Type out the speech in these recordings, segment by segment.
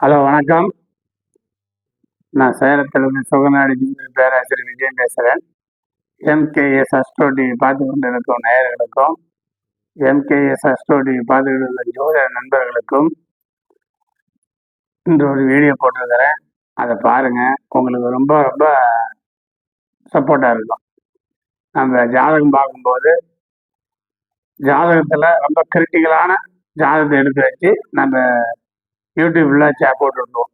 Hello வணக்கம். நான் சேலத்திலிருந்து சுகநாடி பேராசிரியர் விஜயன் பேசுகிறேன் எம்கேஎஸ் அஸ்டோடி பார்த்து கொண்டிருக்கும் நேயர்களுக்கும் எம்கேஎஸ் அஸ்டோடி பார்த்து கொண்டிருக்கும் ஜோதிட நண்பர்களுக்கும் இன்று ஒரு வீடியோ போட்டிருக்கிறேன். அதை பாருங்கள் உங்களுக்கு ரொம்ப ரொம்ப சப்போர்ட்டாக இருக்கும். நம்ம ஜாதகம் பார்க்கும்போது ஜாதகத்தில் ரொம்ப கிரிட்டிக்கலான ஜாதகத்தை எடுத்து வச்சு நம்ம யூடியூப்ல சே போட்டுருந்தோம்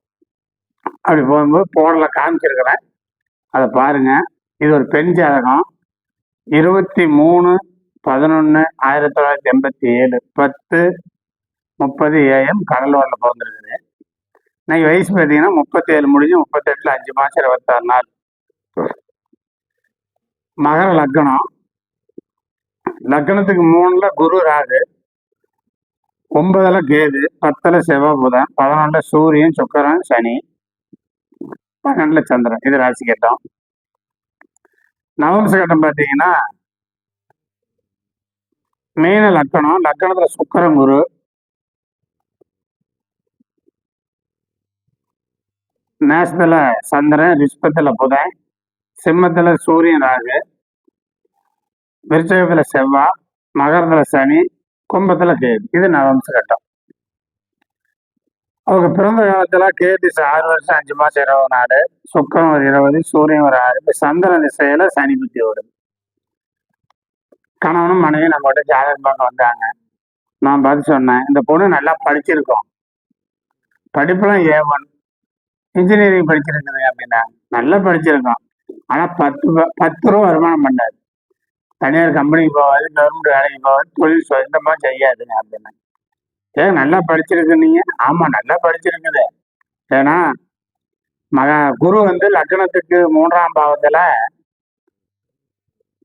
அப்படி போகும்போது போடல காமிச்சிருக்கிறேன். அதை பாருங்க. இது ஒரு பெண் ஜாதகம். இருபத்தி மூணு பதினொன்று ஆயிரத்தி தொள்ளாயிரத்தி எண்பத்தி ஏழு பத்து முப்பது ஏஎம் கடலூரில் பிறந்திருக்குது. இன்னைக்கு வயசு பார்த்தீங்கன்னா முப்பத்தி ஏழு முடிஞ்சு முப்பத்தெட்டில் அஞ்சு மாதம் இருபத்தாறு நாள். மகர லக்னம். லக்னத்துக்கு மூணில் குரு ராகு. ஒன்பதுல கேது பத்துல செவ்வாய் புதன் பதினொன்றுல சூரியன் சுக்கரன் சனி பன்னெண்டுல சந்திரன். இது ராசி கட்டம். நவம்ச கட்டம் பார்த்தீங்கன்னா மீன லக்கணம் லக்கணத்துல சுக்கரன் குரு. நேசத்துல சந்திரன் ரிஷ்பத்துல புதன் சிம்மத்துல சூரியன் ராகு விருச்சகத்துல செவ்வாய் மகரத்துல சனி கும்பத்துல கேது இது நவம்ச கட்டம் அவங்க பிறந்த காலத்துல கேது ஆறு வருஷம் அஞ்சு மாசம் இருபது நாடு சுக்கரம் ஒரு இருபது சூரியன் ஒரு ஆறு இப்போ சந்திரன் திசையில சனி புத்தி வருது கணவனும் மனைவி நம்மகிட்ட ஜாதகம் பார்க்க வந்தாங்க. நான் பார்த்து சொன்னேன் இந்த பொண்ணு நல்லா படிச்சிருக்கோம். படிப்புலாம் ஏ ஒன் இன்ஜினியரிங் படிச்சிருக்குது அப்படின்னா நல்லா படிச்சிருக்கோம் ஆனா பத்து பத்து ரூபா வருமானம் பண்ணாது தனியார் கம்பெனிக்கு போகாது கவர்மெண்ட் வேலைக்கு போகாது தொழில் சொந்தமாக செய்யாதுங்க அப்படின்னு. ஏன் நல்லா படிச்சிருக்கு ஆமாம் நல்லா படிச்சிருக்குது. ஏன்னா மக குரு வந்து லக்னத்துக்கு மூன்றாம் பாவத்துல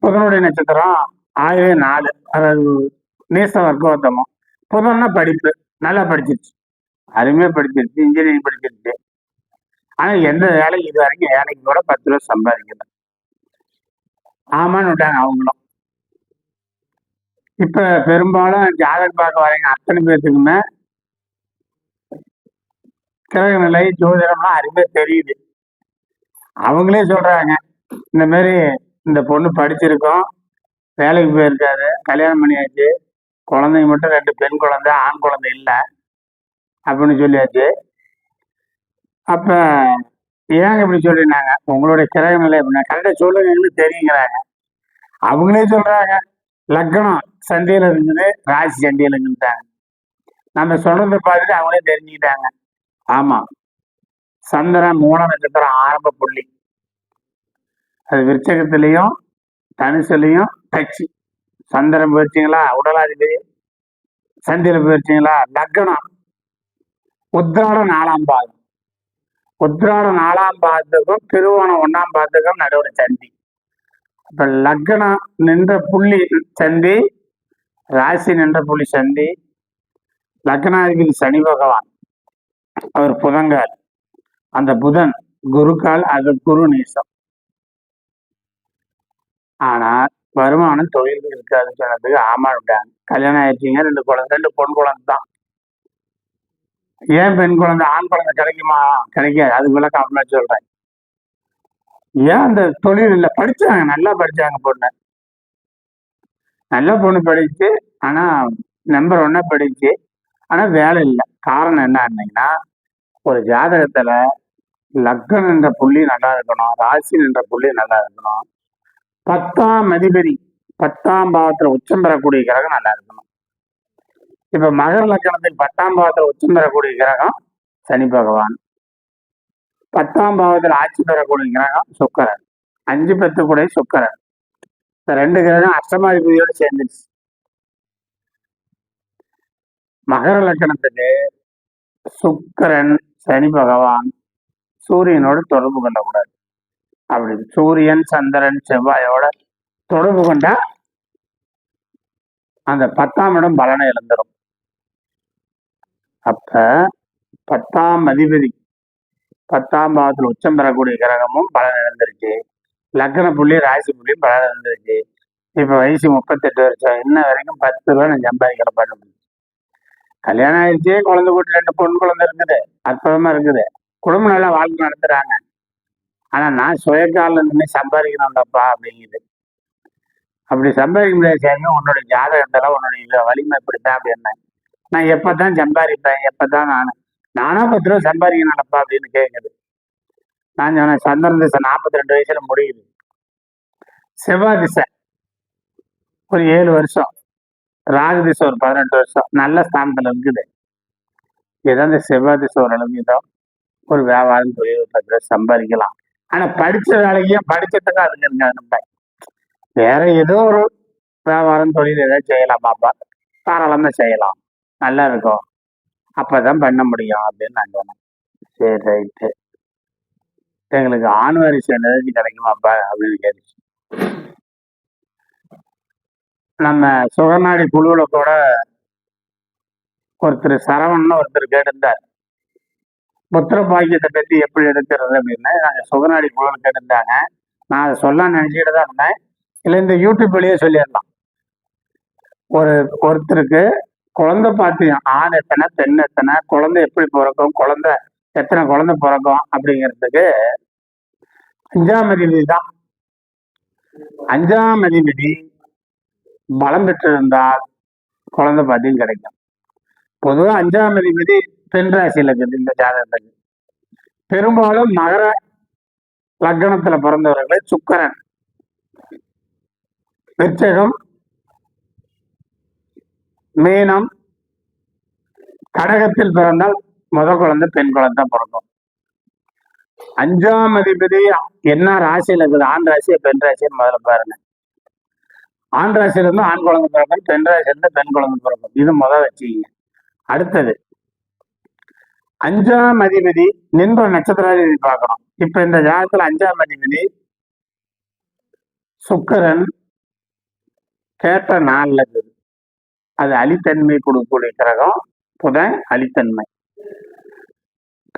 புதனுடைய நட்சத்திரம் ஆகவே நாலு அதாவது நேச வர்க்கோத்தமம். புதன்னா படிப்பு நல்லா படிச்சிருச்சு. அருமையாக படிச்சிருச்சு இன்ஜினியரிங் படிச்சிருச்சு. ஆனா எந்த வேலைக்கு இது வரைக்கும் வேலைக்கு கூட பத்து ரூபா சம்பாதிக்கல. ஆமான்னு விட்டாங்க அவங்களும். இப்ப பெரும்பாலும் ஜாதகம் பார்க்க வரீங்க அத்தனை பேர்த்துக்குமே கிரக நிலை ஜோதிடம்லாம் அருமையா தெரியுது. அவங்களே சொல்றாங்க இந்த மாதிரி இந்த பொண்ணு படிச்சிருக்கோம் வேலைக்கு போயிருக்காரு கல்யாணம் பண்ணியாச்சு குழந்தைங்க மட்டும் ரெண்டு பெண் குழந்தை ஆண் குழந்தை இல்லை அப்படின்னு சொல்லியாச்சு. அப்ப ஏங்க இப்படி சொல்லிருந்தாங்க உங்களுடைய கிரக நிலை அப்படின்னா கரெக்டாக சொல்லுங்க எங்களுக்கு தெரியுங்கிறாங்க. அவங்களே சொல்றாங்க லக்னம் சந்தையில் இருந்தது ராசி சண்டையில இருந்துட்டாங்க நம்ம சொன்னதை பார்த்துட்டு அவங்களே தெரிஞ்சுக்கிட்டாங்க. ஆமாம் சந்திரன் மூல நட்சத்திரம் ஆரம்ப புள்ளி. அது விருச்சகத்திலையும் தனுசுலையும் டச்சு சந்திரன் போயிடுச்சிங்களா? உடலாதிபதி. சந்திரன் போயிடுச்சிங்களா? லக்னம். உத்ராட நாலாம் பாதம். உத்ராட நாலாம் பாதத்துக்கும் திருவோணம் ஒன்னாம் பாதத்துக்கும் நடுவில் சந்தி. இப்ப லக்னம் நின்ற புள்ளி சந்தி ராசி நின்ற புலி சந்தி லக்னாதிபதி சனி பகவான் அவர் புதங்கால் அந்த புதன் குருக்கால் அது குரு நேசம். ஆனா வருமானம் தொழில் இருக்காது சொன்னதுக்கு ஆமா விட்டாங்க கல்யாணம் ஆயிடுச்சிங்க ரெண்டு குழந்தை ரெண்டு பொன் குழந்தை தான். ஏன் பெண் குழந்தை ஆண் குழந்தை கிடைக்குமா? கிடைக்காது. அது விளக்கம் அப்படின்னு சொல்றேன். ஏன் அந்த தொழில் இல்லை? படிச்சாங்க நல்லா படிச்சாங்க பொண்ணு. நல்ல பொண்ணு படிச்சு ஆனா நம்பர் ஒன்னா படிச்சு ஆனா வேலை இல்லை. காரணம் என்ன ஒரு ஜாதகத்துல லக்னம் என்ற புள்ளி நல்லா இருக்கணும் ராசி என்ற புள்ளி நல்லா இருக்கணும் பத்தாம் அதிபதி பத்தாம் பாவத்துல உச்சம் பெறக்கூடிய கிரகம் நல்லா இருக்கணும். இப்ப மகர லக்கணத்துக்கு பத்தாம் பாவத்துல உச்சம் பெறக்கூடிய கிரகம் சனி பகவான். பத்தாம் பாவத்தில் ஆட்சி பெறக்கூடிய கிரகம் சுக்கரன். அஞ்சு பத்து கூட சுக்கரன். இந்த ரெண்டு கிரகம் அஷ்டமாதிபதியோடு சேர்ந்துச்சு. மகர லக்கணத்துக்கு சுக்கரன் சனி பகவான் சூரியனோடு தொடர்பு கொள்ளக்கூடாது. அப்படி சூரியன் சந்திரன் செவ்வாயோட தொடர்பு கொண்டா அந்த பத்தாம் இடம் பலனை இழந்துடும் அப்ப பத்தாம் அதிபதி பத்தாம் பாவத்தில் உச்சம் பெறக்கூடிய கிரகமும் பலன் இழந்துருச்சு லக்ன புள்ளி ராசி புள்ளியும் பல இழந்துருச்சு இப்போ வயசு முப்பத்தெட்டு வருஷம். இன்ன வரைக்கும் பத்து ரூபா நான் சம்பாதிக்கிற பண்ண கல்யாணம் ஆயிடுச்சு குழந்தை கூட்டு ரெண்டு பொண்ணு குழந்தை இருக்குது. அற்புதமா இருக்குது. குடும்பம் நல்லா வாழ்க்கை நடத்துறாங்க. ஆனா நான் சுயக்காலில் நின்று சம்பாதிக்கணும்டப்பா அப்படிங்குது. அப்படி சம்பாதிக்க முடியாது சாமி உன்னோட ஜாதகத்துல உன்னுடைய வலிமை இப்படித்தான் அப்படின்னா. நான் எப்பதான் சம்பாதிப்பேன் எப்பதான் நான். நானும் பத்து ரூபா சம்பாதிக்கணும்டப்பா அப்படின்னு கேட்குது நான் சொன்னேன் சந்திரன் திசை நாற்பத்தி ரெண்டு வயசுல முடியுது. செவ்வாய் திசை ஒரு ஏழு வருஷம். ராகு திசை ஒரு பதினெட்டு வருஷம். நல்ல ஸ்தானத்துல இருக்குது. ஏதோ இந்த செவ்வாய் திசை ஓரளவுக்கு ஏதோ ஒரு வியாபாரம் தொழில் சம்பாதிக்கலாம். ஆனா படிச்ச வேலைக்கும் படிச்சதுக்கு அதுக்கு இருங்க நம்ம. வேற ஏதோ ஒரு வியாபாரம் தொழில் ஏதாவது செய்யலாமாப்பா தாராளமா செய்யலாம். நல்லா இருக்கும். அப்பதான் பண்ண முடியும் அப்படின்னு நான் சொன்னேன். சரி ரைட்டு. எங்களுக்கு ஆண் வாரிசு ஏதாச்சும் கிடைக்குமாப்பா அப்படின்னு கேட்டுச்சு. நம்ம சுகநாடி குழுவுல கூட ஒருத்தர் சரவணன் ஒருத்தர் கேட்டிருந்தார். புத்திர பாக்கியத்தை பத்தி எப்படி எடுக்கிறது அப்படின்னு நாங்கள் சுகநாடி குழுவில் கேட்டிருந்தாங்க. நான் அதை சொல்ல நினச்சிக்கிட்டு தான் இருந்தேன். இல்லை இந்த யூடியூப் வழியே சொல்லிடலாம். ஒரு ஒருத்தருக்கு குழந்தை பாத்தியம் ஆண் எத்தனை பெண் எத்தனை குழந்தை எப்படி பிறக்கும் குழந்தை எத்தனை குழந்தை பிறக்கும் அப்படிங்கிறதுக்கு அஞ்சாம் அதிபதி தான். அஞ்சாம் அதிபதி பலம் பெற்றிருந்தால் குழந்தை பாத்தியம் கிடைக்கும். பொதுவாக அஞ்சாம் அதிபதி பெண் ராசியில் இருக்குது இந்த ஜாதகத்துக்கு. பெரும்பாலும் மகர லக்னத்துல பிறந்தவர்களை சுக்கரன். விருச்சகம் மீனம் கடகத்தில் பிறந்தால் முத குழந்தை பெண் குழந்தை பிறக்கும். அஞ்சாம் அதிபதி என்ன ராசியில இருக்குது? ஆண் ராசியா பெண் ராசியா முதல்ல பாருங்க. ஆண் ராசியில இருந்து ஆண் குழந்தை பிறக்கும் பெண் ராசியில இருந்து பெண் குழந்தை பிறக்கும். இது முதல் வச்சுக்கீங்க. அடுத்தது அஞ்சாம் அதிபதி நின்ற நட்சத்திராதிபதி பார்க்கணும். இப்ப இந்த ஜாதகத்துல அஞ்சாம் அதிபதி சுக்கரன் கேட்ட நாள்ல இருக்குது. அது அலித்தன்மை கொடுக்கக்கூடிய கிரகம் புதன் அலித்தன்மை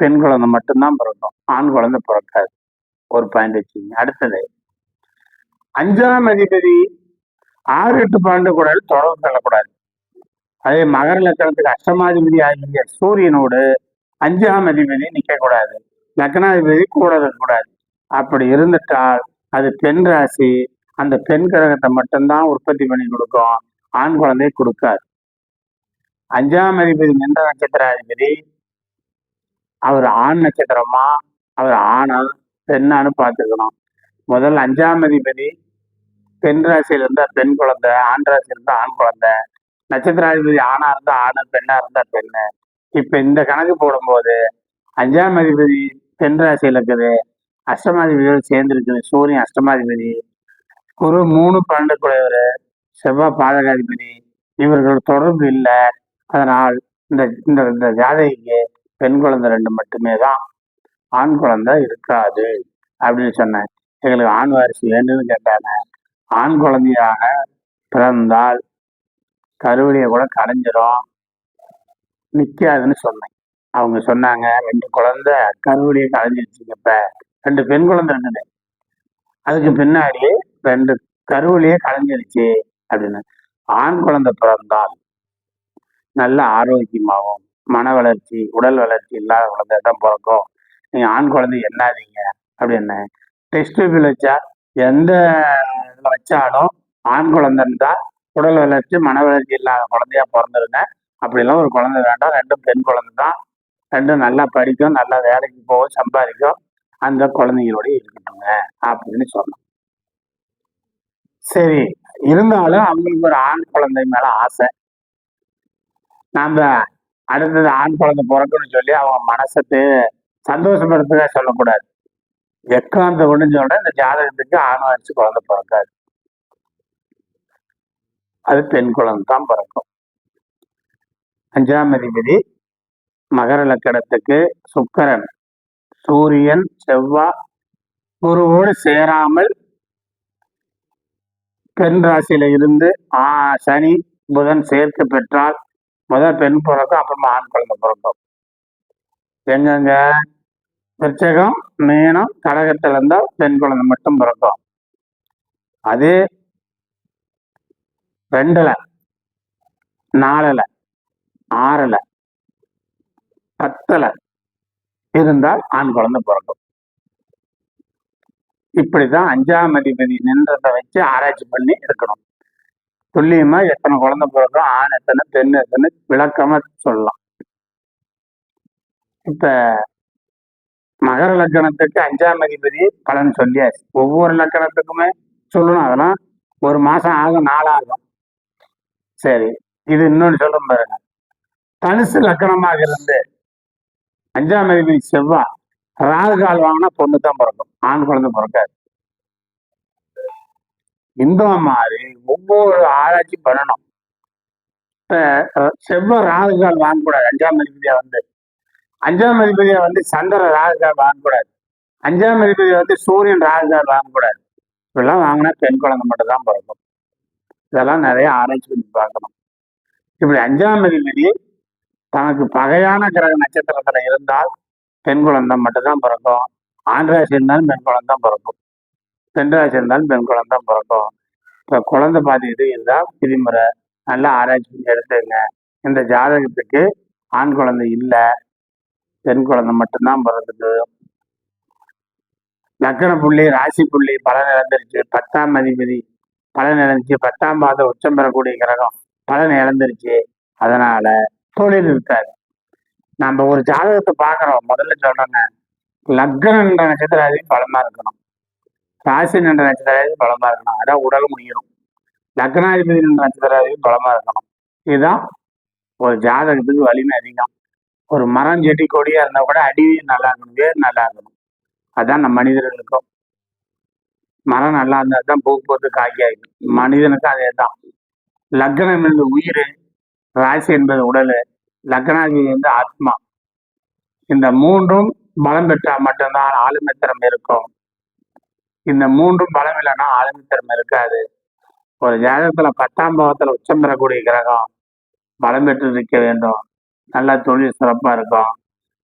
பெண் குழந்தை மட்டும்தான் பிறக்கும். ஆண் குழந்தை பிறக்காது. ஒரு பாயிண்ட் வச்சுங்க அடுத்தது அஞ்சாம் அதிபதி ஆறு எட்டு பாண்டு கூட தொடர்பு கொள்ளக்கூடாது. அதே மகர லக்கணத்துக்கு அஷ்டமாதிபதி ஆகிய சூரியனோடு அஞ்சாம் அதிபதி நிக்க கூடாது லக்னாதிபதி கூட இருக்கக்கூடாது. அப்படி இருந்துட்டால் அது பெண் ராசி அந்த பெண் கிரகத்தை மட்டும்தான் உற்பத்தி பண்ணி கொடுக்கும். ஆண் குழந்தை கொடுக்காது. அஞ்சாம் அதிபதி நின்ற நட்சத்திராதிபதி அவர் ஆண் நட்சத்திரமா? அவர் ஆணா? பெண்ணான்னு பார்த்துக்கணும். முதல்ல அஞ்சாம் அதிபதி பெண் ராசியில இருந்தா பெண் குழந்தை ஆண் ராசியில இருந்தா ஆண் குழந்தை. நட்சத்திராதிபதி ஆணா இருந்தா ஆணு பெண்ணா இருந்தா பெண்ணு. இப்ப இந்த கணக்கு போடும்போது அஞ்சாம் அதிபதி பெண் ராசியில இருக்குது அஷ்டமாதிபதியோடு சேர்ந்து இருக்குது சூரியன் அஷ்டமாதிபதி குரு மூணு பன்னெண்டு குறைவர் செவ்வாய் பாதகாதிபதி. இவர்கள் தொடர்பு இல்லை. அதனால் இந்த இந்த இந்த ஜாதகிக்கு பெண் குழந்தை ரெண்டு மட்டுமே தான். ஆண் குழந்தை இருக்காது. அப்படின்னு சொன்னேன். எங்களுக்கு ஆண் வாரிசு வேண்டும்னு கேட்டாங்க. ஆண் குழந்தையாக பிறந்தால் கருவழியை கூட கடைஞ்சிரும். நிற்காதுன்னு சொன்னேன். அவங்க சொன்னாங்க ரெண்டு குழந்தை கருவழியை கடைஞ்சிருச்சுங்க இப்போ ரெண்டு பெண் குழந்தை இருக்குது அதுக்கு பின்னாடி ரெண்டு கருவழியே கலைஞ்சிருச்சு அப்படின்னு. ஆண் குழந்தை பிறந்தால் நல்ல ஆரோக்கியமாகவும் மன வளர்ச்சி உடல் வளர்ச்சி இல்லாத குழந்தை தான் பிறக்கும். நீங்கள் ஆண் குழந்தை என்னாதீங்க அப்படின்னு டெஸ்ட் டியூபில் வச்சா எந்த இதில் வச்சாலும் ஆண் குழந்தைன்னு தான் உடல் வளர்ச்சி மன வளர்ச்சி இல்லாத குழந்தையா பிறந்திருங்க. அப்படிலாம் ஒரு குழந்தை வேண்டாம். ரெண்டும் பெண் குழந்தை தான். ரெண்டும் நல்லா படிக்கும் நல்லா வேலைக்கு போகும் சம்பாதிக்கும். அந்த குழந்தைங்களோட இருக்கட்டுங்க அப்படின்னு சொன்னோம் சரி. இருந்தாலும் அவங்களுக்கு ஒரு ஆண் குழந்தை மேல ஆசை. நாம அடுத்தது ஆண் குழந்தை பிறக்கணும்னு சொல்லி அவங்க மனசத்து சந்தோஷப்படுத்துக்க சொல்லக்கூடாது. எக்காந்த ஒன்று சொல்ற இந்த ஜாதகத்துக்கு ஆண் வச்சு குழந்தை பிறக்காது. அது பெண் குழந்தை தான் பிறக்கும். அஞ்சாம் அதிபதி மகர லக்கணத்துக்கு சுக்கரன். சூரியன் செவ்வாய் குருவோடு சேராமல் பெண் ராசியில இருந்து ஆ சனி புதன் சேர்க்க பெற்றால் முதல் பெண் பிறக்கும் அப்புறமா ஆண் குழந்தை பிறக்கும் எங்கெங்க? விருச்சகம் மீனம் கடகத்தில் இருந்தால் பெண் குழந்தை மட்டும் பிறக்கும் அது ரெண்டுல நாலுல ஆறல பத்துல இருந்தால் ஆண் குழந்தை பிறக்கும். இப்படிதான் அஞ்சாம் அதிபதி நின்றதை வச்சு ஆராய்ச்சி பண்ணி இருக்கணும். துல்லியமா எத்தனை குழந்தை பிறக்கும் ஆண் எத்தனை பெண் எத்தனை விளக்கமா சொல்லலாம். இப்ப மகர லக்கணத்துக்கு அஞ்சாம் அதிபதி பலன் சொல்லியாச்சு. ஒவ்வொரு லக்கணத்துக்குமே சொல்லணும். அதெல்லாம் ஒரு மாசம் ஆகும் நாளாகும் சரி இது இன்னொன்று சொல்ல பாருங்க. தனுசு லக்கணமாக இருந்து அஞ்சாம் அதிபதி செவ்வாய் ராகு கால் வாங்கினா பொண்ணு தான் பிறக்கும் ஆண் குழந்தை பிறக்காது. இந்த மாதிரி ஒவ்வொரு ஆராய்ச்சி பண்ணணும். செவ்வாய் ராகுகால் வாங்கக்கூடாது. அஞ்சாம் அதிபதியா வந்து. அஞ்சாம் அதிபதியா வந்து சந்திர ராகுகால் வாங்கக்கூடாது. அஞ்சாம் அதிபதியா வந்து சூரியன் ராகுகால் வாங்கக்கூடாது. இப்பெல்லாம் வாங்கினா பெண் குழந்தை மட்டும் தான் பிறக்கும். இதெல்லாம் நிறைய ஆராய்ச்சி பண்ணி பார்க்கணும். இப்படி அஞ்சாம் அதிபதி தனக்கு பகையான கிரக நட்சத்திரத்துல இருந்தால் பெண் குழந்தை மட்டும்தான் பிறக்கும். ஆண் இருந்தாலும் பெண் குழந்தை பிறக்கும். பெண் ராசி இருந்தாலும் பெண் குழந்தை பிறக்கும். இப்போ குழந்தை பாதிக்கிட்டு இருந்தால் விதிமுறை. நல்லா ஆராய்ச்சி பண்ணி எடுத்துங்க இந்த ஜாதகத்துக்கு ஆண் குழந்தை இல்லை. பெண் குழந்தை மட்டும்தான் பிறந்தது. லக்கண புள்ளி ராசி புள்ளி பலன் இழந்துருச்சு பத்தாம் அதிபதி பலன் இழந்துச்சு. பத்தாம் பாதம் உச்சம் பெறக்கூடிய கிரகம் பலன் இழந்துருச்சு அதனால தொழில் இருக்காது. நம்ம ஒரு ஜாதகத்தை பார்க்குறோம். முதல்ல சொல்றேங்க. லக்னம் என்ற நட்சத்திராதி பலமா இருக்கணும். ராசி என்ற நட்சத்திராதி பலமா இருக்கணும். அதான் உடல் உயிரும் லக்னாதிபதி என்ற நட்சத்திராதி பலமா இருக்கணும். இதுதான் ஒரு ஜாதகத்துக்கு வலிமை அதிகம். ஒரு மரம் செடி கொடியா இருந்தா கூட அடி நல்லா இருக்கணும். வேர் நல்லா இருக்கணும். அதான் நம்ம மனிதர்களுக்கும். மரம் நல்லா இருந்தால் தான் பூ போட்டு காய்க்காய்க்கும் மனிதனுக்கும் அதே தான் லக்னம் என்பது உயிர் ராசி என்பது உடல் லக்னாதிபதி வந்து ஆத்மா. இந்த மூன்றும் பலம் பெற்றால் மட்டும்தான் ஆளுமை திறமை இருக்கும். இந்த மூன்றும் பலம் இல்லைன்னா ஆளுமை திறமை இருக்காது. ஒரு ஜாதகத்துல பத்தாம் பாவத்துல உச்சம் பெறக்கூடிய கிரகம் பலம் பெற்று நிற்க வேண்டும். நல்லா தொழில் சிறப்பா இருக்கும்.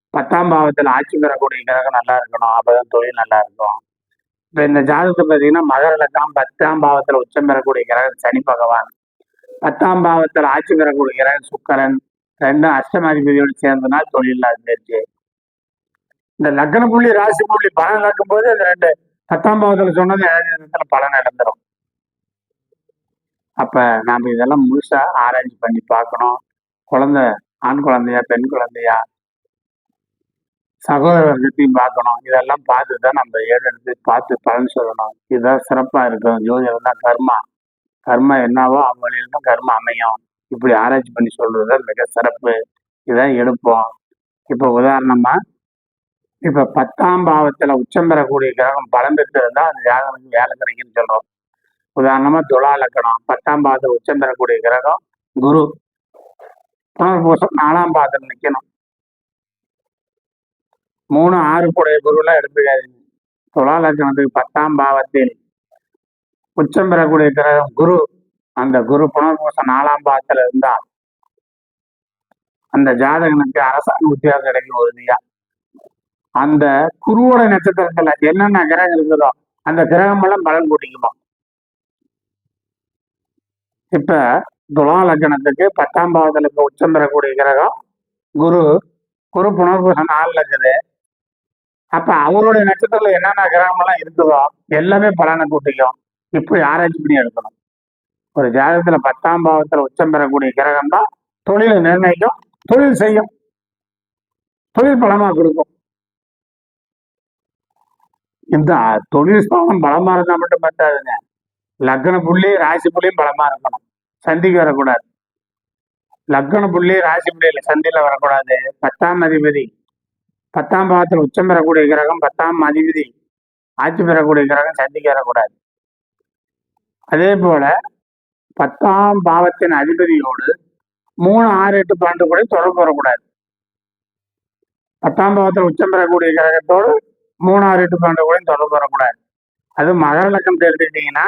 பத்தாம் பாவத்துல ஆட்சி பெறக்கூடிய கிரகம் நல்லா இருக்கணும். அப்பதான் தொழில் நல்லா இருக்கும். இப்ப இந்த ஜாதகத்தை பார்த்தீங்கன்னா மகர லக்கம் பத்தாம் பாவத்துல உச்சம் பெறக்கூடிய கிரகம் சனி பகவான். பத்தாம் பாவத்துல ஆட்சி பெறக்கூடிய கிரகம் சுக்கரன். ரெண்டும் அஷ்டமாதிபதியோடு சேர்ந்தனால் தொழில் இல்லாத இந்த லக்ன புள்ளி ராசி புள்ளி பலன் நடக்கும் போது அந்த ரெண்டு பத்தாம் பாவத்துல சொன்னது ஏழாம் பலன் இழந்துடும் அப்ப நாம இதெல்லாம் முழுசா ஆராய்ச்சி பண்ணி பார்க்கணும். குழந்தை ஆண் குழந்தையா பெண் குழந்தையா சகோதரர்களையும் பார்க்கணும். இதெல்லாம் பார்த்து தான் நம்ம ஏழு எடுத்து பார்த்து பலன் சொல்லணும். இதுதான் சிறப்பா இருக்கும். ஜோதிடம் தான் கர்மா. கர்மா என்னவோ அவங்க வழியில தான் கர்மா அமையும். இப்படி ஆராய்ச்சி பண்ணி சொல்றது தான் மிக சிறப்பு. இதான் எடுப்போம். இப்போ உதாரணமா இப்ப பத்தாம் பாவத்துல உச்சம் பெறக்கூடிய கிரகம் பலம் பெற்று இருந்தா அந்த ஜாதகனுக்கு வேலை கிடைக்குன்னு சொல்றோம். உதாரணமா துலா லக்கணம். பத்தாம் பாவத்துல உச்சம் பெறக்கூடிய கிரகம் குரு. புனர்பூசம் நாலாம் பாதத்தில் நிக்கணும். மூணு ஆறு கூடைய குருலாம் எடுத்துக்காதீங்க. துலா லக்கணத்துக்கு பத்தாம் பாவத்தில் உச்சம் பெறக்கூடிய கிரகம் குரு. அந்த குரு புனர்பூசம் நாலாம் பாவத்துல இருந்தா அந்த ஜாதகனுக்கு அரசாங்க உத்தியோகம் கிடைக்கும் உறுதியா அந்த குருவோட நட்சத்திரத்துல என்னென்ன கிரகம் இருக்குதோ அந்த கிரகம் எல்லாம் பலன் கூட்டிக்குமா இப்ப துலா லக்னத்துக்கு பத்தாம் பாவத்துல இப்ப உச்சம் பெறக்கூடிய கிரகம் குரு. குரு புனர்பூசம் நாலுல இருக்குது. அப்ப அவருடைய நட்சத்திரத்துல என்னென்ன கிரகம் எல்லாம் இருக்குதோ எல்லாமே பலனை கூட்டிக்கும். இப்படி ஆராய்ச்சி பண்ணி எடுக்கணும். ஒரு ஜாதகத்துல பத்தாம் பாவத்துல உச்சம் பெறக்கூடிய கிரகம் தான் தொழிலை நிர்ணயிக்கும் தொழில் செய்யும். தொழில் பலமா கொடுக்கும். இந்த தொழில் ஸ்தானம் பலமா இருந்தா மட்டும் பத்தாதுங்க லக்ன புள்ளி ராசி புள்ளியும் பலமா இருக்கணும் சந்திக்கு வரக்கூடாது லக்ன புள்ளி ராசி புள்ளியில சந்தியில வரக்கூடாது பத்தாம் அதிபதி பத்தாம் பாகத்தில் உச்சம் பெறக்கூடிய கிரகம் பத்தாம் அதிபதி ஆட்சி பெறக்கூடிய கிரகம் சந்திக்கு வரக்கூடாது அதே போல பத்தாம் பாவத்தின் அதிபதியோடு மூணு ஆறு எட்டு பன்னெண்டு கூட தொடர்பு வரக்கூடாது பத்தாம் பாவத்தில் உச்சம் பெறக்கூடிய கிரகத்தோடு மூணாறு எட்டு பன்னெண்டு கூட தொடர்பு வரக்கூடாது. அது மகர லக்கம் தெரிஞ்சுக்கிட்டீங்கன்னா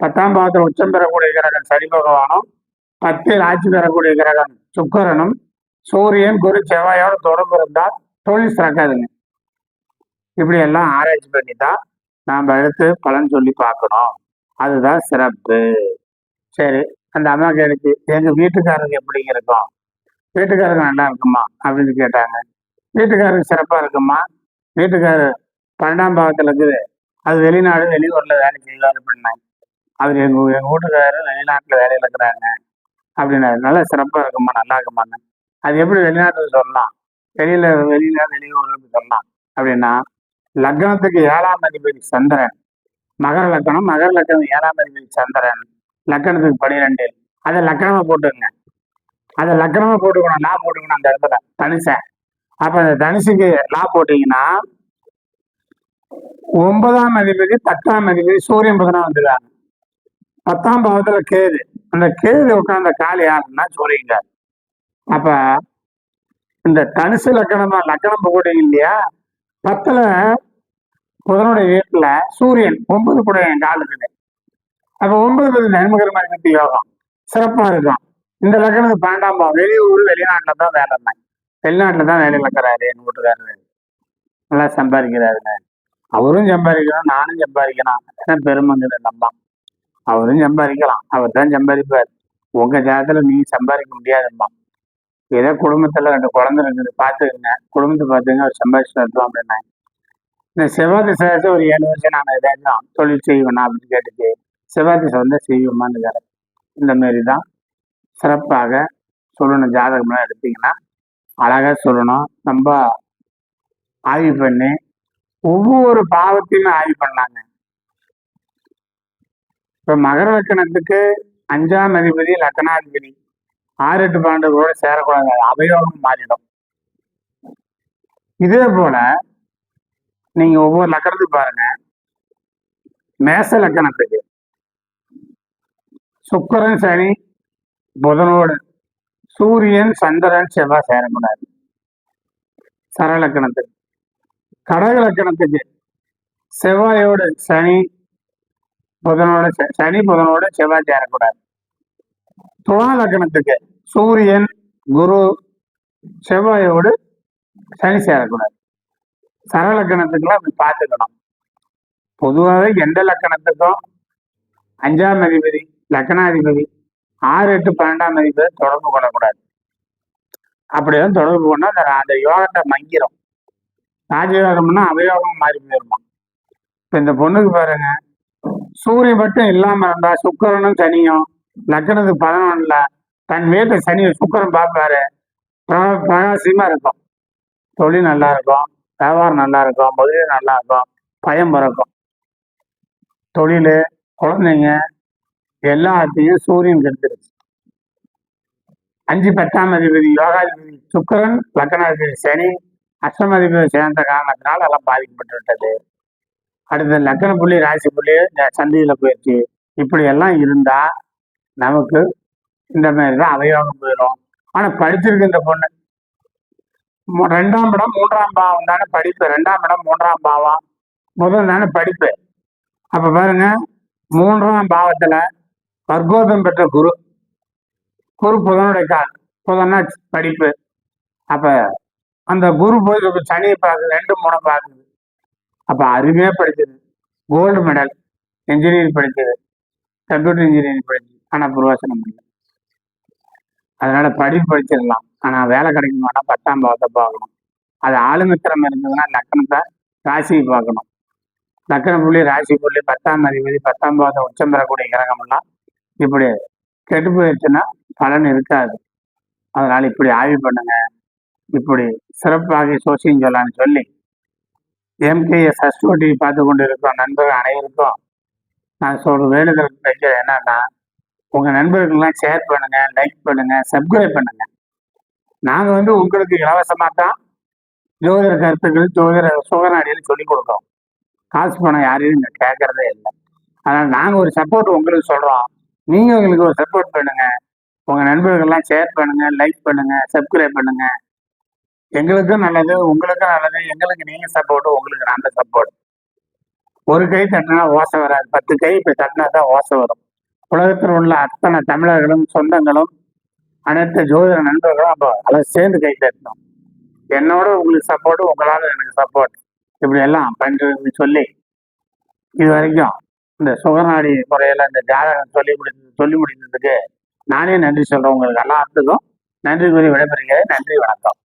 பத்தாம் பாவத்தில் உச்சம் பெறக்கூடிய கிரகம் சனி பகவானும் பத்தில் ஆட்சி பெறக்கூடிய கிரகம் சுக்கரனும் சூரியன் குரு செவ்வாயோட தொடர்பு இருந்தால் தொழில் சிறக்காதுங்க. இப்படி எல்லாம் ஆராய்ச்சி பண்ணி தான் நாம் எடுத்து பலன் சொல்லி பார்க்கணும். அதுதான் சிறப்பு. சரி அந்த அம்மா கேட்டுச்சு எங்கள் வீட்டுக்காரருக்கு எப்படி இருக்கும்? வீட்டுக்காரங்க நல்லா இருக்குமா? அப்படின்னு கேட்டாங்க. வீட்டுக்காரங்க சிறப்பாக இருக்குமா? வீட்டுக்காரர் பன்னெண்டாம் பாகத்தில் இருக்குது. அது வெளிநாடு வெளியூரில் வேலை செய்வார் அப்படின்னாங்க அவர் எங்கள் எங்கள் வீட்டுக்காரர் வெளிநாட்டில் வேலையில் இருக்கிறாங்க. அப்படின்னாரு. நல்லா சிறப்பாக இருக்குமா நல்லா இருக்குமான்னு அது எப்படி வெளிநாட்டில் சொல்லலாம்? வெளியில வெளியில வெளியூர்னு சொல்லலாம்? அப்படின்னா லக்னத்துக்கு ஏழாம் அதிபதி சந்திரன். மகர லக்கணம் மகர லக்கணம் ஏழாம் அதிபதி சந்திரன். லக்கணத்துக்கு பனிரெண்டு. அதை லக்கணமா போட்டுங்க அதை லக்கணமா போட்டுக்கணும் நான் போட்டுக்கணும் அந்த இடத்துல. தனிச்சேன் அப்ப அந்த தனுசுக்கு லா போட்டீங்கன்னா ஒன்பதாம் அதிபதி பத்தாம் அதிபதி சூரியன் புதனா வந்துடுறாங்க பத்தாம் பாவத்துல கேது. அந்த கேது உட்கார்ந்த காலி யாருன்னா சூரியன் அப்ப இந்த தனுசு லக்கணமா லக்கணம் போட்டீங்க இல்லையா? பத்துல புதனுடைய வீட்டுல சூரியன் ஒன்பது கூட என் இருக்குது. அப்ப ஒன்பது நன்மகரமா இருக்கு யோகம். சிறப்பா இருக்கும். இந்த லக்கணத்துக்கு பன்னெண்டாம் பாவம். வெளியூர் வெளிநாட்டுல தான் வேலை இருந்தாங்க வெளிநாட்டுல தான் வேலை இருக்கிறாரு என் வீட்டுக்காரரு. நல்லா சம்பாதிக்கிறாருங்க அவரும் சம்பாதிக்கணும் நானும் சம்பாதிக்கணும் ஏன்னா பெருமைங்கிறது நம்ம அவரும் சம்பாதிக்கலாம் அவர் தான் சம்பாதிப்பார். உங்க ஜாதத்துல நீ சம்பாதிக்க முடியாதும்மா ஏதோ குடும்பத்துல ரெண்டு குழந்தை இருக்குது பார்த்துக்குங்க. குடும்பத்தை பார்த்துங்க அவர் சம்பாதிச்சு நடத்துவோம் அப்படின்னாங்க இந்த செவ்வாய் திசை ஒரு ஏழு வருஷம் நான் ஏதாச்சும் தொழில் செய்வேண்ணா அப்படின்னு கேட்டுச்சு செவ்வாய் திசை வந்து செய்வோமான்னு கேட்டேன். இந்த மாரி தான் சிறப்பாக சொல்லணும் ஜாதகம்லாம் எடுத்தீங்கன்னா அழகா சொல்லணும். ரொம்ப ஆய்வு பண்ணி ஒவ்வொரு பாவத்தையுமே ஆய்வு பண்ணாங்க. இப்ப மகர லக்கணத்துக்கு அஞ்சாம் அதிபதி லக்கணாதிபதி ஆறு எட்டு பாண்டுகளோட சேரக்கூடாது. அவயோகம் மாறிடும். இதே போல நீங்க ஒவ்வொரு லக்கணத்துக்கு பாருங்க. மேச லக்கணத்துக்கு சுக்கரன் சனி புதனோடு சூரியன் சந்திரன் செவ்வாய் சேரக்கூடாது. சரலக்கணத்துக்கு கடக லக்கணத்துக்கு. செவ்வாயோட சனி புதனோட சனி புதனோட செவ்வாய் சேரக்கூடாது. துலா லக்கணத்துக்கு சூரியன் குரு செவ்வாயோடு சனி சேரக்கூடாது. சரலக்கணத்துக்குலாம் அப்படி பார்த்துக்கணும். பொதுவாகவே எந்த லக்கணத்துக்கும் அஞ்சாம் அதிபதி லக்கணாதிபதி ஆறு எட்டு பன்னெண்டாம் மதிப்பு தொடர்பு கொள்ளக்கூடாது. அப்படிதான் தொடர்பு கொண்டா அந்த அந்த யோகத்தை மங்கிரும். ராஜயோகம்னா அவயோகம் மாறி போயிருமா? இப்ப இந்த பொண்ணுக்கு பாருங்க சூரியன் மட்டும் இல்லாம இருந்தா சுக்கரனும் சனியும் லக்னத்துக்கு பதினொன்னுல தன் வீட்டை சனி சுக்கரன் பார்ப்பாரு. பிரகாசமா இருக்கும். தொழில் நல்லா இருக்கும் வியாபாரம் நல்லா இருக்கும் முதலீடு நல்லா இருக்கும் பயம் பிறக்கும். தொழில் குழந்தைங்க எல்லாத்தையும் சூரியன் கெடுத்துருச்சு. அஞ்சு பத்தாம் அதிபதி யோகாதிபதி சுக்கிரன் லக்னாதிபதி சனி அஷ்டமதிபதி சேர்ந்த காரணத்தினால எல்லாம் பாதிக்கப்பட்டு விட்டது. அடுத்த லக்ன புள்ளி ராசி புள்ளி சந்தியில போயிடுச்சு. இப்படி எல்லாம் இருந்தா நமக்கு இந்த மாதிரி தான் அவயோகம் போயிடும். ஆனா படிச்சிருக்கு இந்த பொண்ணு ரெண்டாம் இடம் மூன்றாம் பாவம் தானே படிப்பு. ரெண்டாம் இடம் மூன்றாம் பாவம். முதல் தானே படிப்பு. அப்ப பாருங்க மூன்றாம் பாவத்துல வர்க்கோதம் பெற்ற குரு. குரு புதனுடைய கால் புதனா படிப்பு. அப்ப அந்த குரு போய் சனியை பார்க்குது ரெண்டு மூணு பார்க்குது. அப்ப அருமையா படிச்சது கோல்டு மெடல் இன்ஜினியரிங் படிச்சது கம்ப்யூட்டர் இன்ஜினியரிங் படிச்சது ஆனா பிரயோசனம் இல்லை. அதனால படிப்பு படிச்சிடலாம். ஆனா வேலை கிடைக்குமானா பத்தாம் பாவத்தை பார்க்கணும். அது ஆளுமை திறமை இருந்ததுன்னா லக்கணத்தை ராசியை பார்க்கணும். லக்கண புள்ளி ராசி புள்ளி பத்தாம் அதிபதி பத்தாம் பாவத்தை உச்சம் பெறக்கூடிய கிரகம்லாம் இப்படி கெட்டு போயிடுச்சுன்னா பலன் இருக்காது. அதனால இப்படி ஆய்வு பண்ணுங்க. இப்படி சிறப்பாக சோசியம் சொல்லலாம்னு சொல்லி எம்கேஎஸ் அஸ்டோடி பார்த்து கொண்டு இருக்கோம் நண்பர்கள் அனைவருக்கும் நான் சொல்ற வேண்டுதல் வைக்கிறேன் என்னன்னா உங்க நண்பர்கள்லாம் ஷேர் பண்ணுங்க லைக் பண்ணுங்க சப்ஸ்கிரைப் பண்ணுங்க. நாங்கள் வந்து உங்களுக்கு இலவசமாக தான் ஜோதிட கருத்துக்கள் ஜோதிட சுகநாடியில் சொல்லிக் கொடுக்குறோம். காசு பணம் யாரையும் இங்கே கேட்கறதே இல்லை. அதனால் நாங்கள் ஒரு சப்போர்ட் உங்களுக்கு சொல்கிறோம் நீங்க எங்களுக்கு ஒரு சப்போர்ட் பண்ணுங்க. உங்க நண்பர்கள்லாம் ஷேர் பண்ணுங்க லைக் பண்ணுங்க சப்ஸ்கிரைப் பண்ணுங்க. எங்களுக்கும் நல்லது உங்களுக்கும் நல்லது எங்களுக்கு நீங்க சப்போர்ட் உங்களுக்கு நல்ல சப்போர்ட் ஒரு கை தட்டினா ஓசை வராது. பத்து கை இப்ப தட்டினா தான் ஓசை வரும். உலகத்தில் உள்ள அத்தனை தமிழர்களும் சொந்தங்களும் அனைத்து ஜோதிட நண்பர்களும் அப்போ அதை சேர்ந்து கை தட்டணும். என்னோட உங்களுக்கு சப்போர்ட் உங்களால எனக்கு சப்போர்ட் இப்படி எல்லாம் பண்றதுன்னு சொல்லி இது வரைக்கும் இந்த சுகநாடி முறையில இந்த ஜாதகம் சொல்லி முடிச்சு சொல்லி முடிச்சதுக்கு நானே நன்றி சொல்றேன். உங்களுக்கு எல்லாத்துக்கும் நன்றி கூறி விடைபெறுகிறேன். நன்றி வணக்கம்.